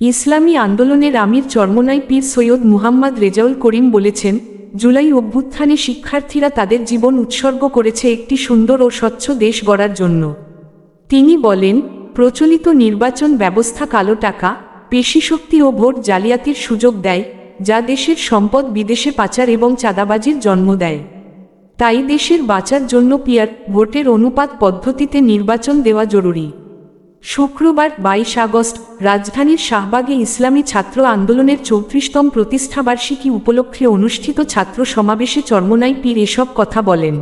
ইসলামী আন্দোলনের আমির চরমনাই পীর সৈয়দ মুহাম্মদ রেজাউল করিম বলেছেন, জুলাই অভ্যুত্থানে শিক্ষার্থীরা তাদের জীবন উৎসর্গ করেছে একটি সুন্দর ও স্বচ্ছ দেশ গড়ার জন্য। তিনি বলেন, প্রচলিত নির্বাচন ব্যবস্থা কালো টাকা পেশিশক্তি ও ভোট জালিয়াতির সুযোগ দেয়, যা দেশের সম্পদ বিদেশে পাচার এবং চাঁদাবাজির জন্ম দেয়। তাই দেশের বাঁচার জন্য পিয়ার ভোটের অনুপাত পদ্ধতিতে নির্বাচন দেওয়া জরুরি। শুক্রবার বাইশ আগস্ট রাজধানীর শাহবাগে ইসলামী ছাত্র আন্দোলনের চৌত্রিশতম প্রতিষ্ঠাবার্ষিকী উপলক্ষে অনুষ্ঠিত ছাত্র সমাবেশে চর্মনাই পীর এসব কথা বলেন।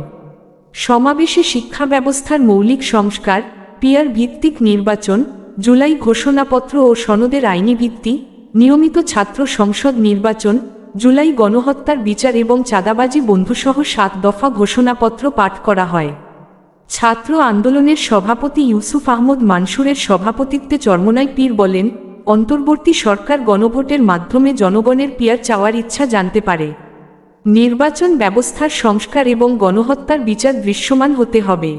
সমাবেশে শিক্ষা ব্যবস্থার মৌলিক সংস্কার পিয়ার ভিত্তিক নির্বাচন, জুলাই ঘোষণাপত্র ও সনদের আইনি ভিত্তি, নিয়মিত ছাত্র সংসদ নির্বাচন, জুলাই গণহত্যার বিচার এবং চাঁদাবাজি বন্ধুসহ সাত দফা ঘোষণাপত্র পাঠ করা হয়। ছাত্র আন্দোলনের সভাপতি ইউসুফ আহমদ মানসুরের সভাপতিত্বে চর্মনাই পীর বলেন, অন্তর্বর্তী সরকার গণভোটের মাধ্যমে জনগণের পিয়ার চাওয়ার ইচ্ছা জানতে পারে। নির্বাচন ব্যবস্থার সংস্কার এবং গণহত্যার বিচার দৃশ্যমান হতে হবে।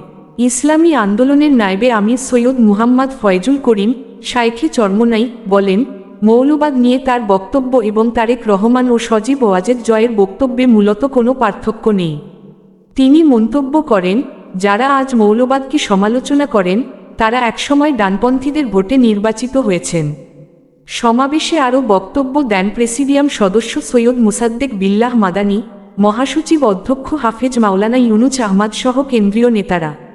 ইসলামী আন্দোলনের নায়েবে আমির সৈয়দ মুহাম্মদ ফয়জুল করিম, শাইখে চর্মনাই বলেন, মৌলবাদ নিয়ে তার বক্তব্য এবং তারেক রহমান ও সজীব ওয়াজেদ জয়ের বক্তব্যে মূলত কোনো পার্থক্য নেই। তিনি মন্তব্য করেন যারা আজ মৌলবাদকে সমালোচনা করেন, তারা একসময় ডানপন্থীদের ভোটে নির্বাচিত হয়েছেন। সমাবেশে আরও বক্তব্য দেন প্রেসিডিয়াম সদস্য সৈয়দ মুসাদ্দেক বিল্লাহ মাদানি, মহাসচিব অধ্যক্ষ হাফেজ মাওলানা ইউনুচ আহমদ সহ কেন্দ্রীয় নেতারা।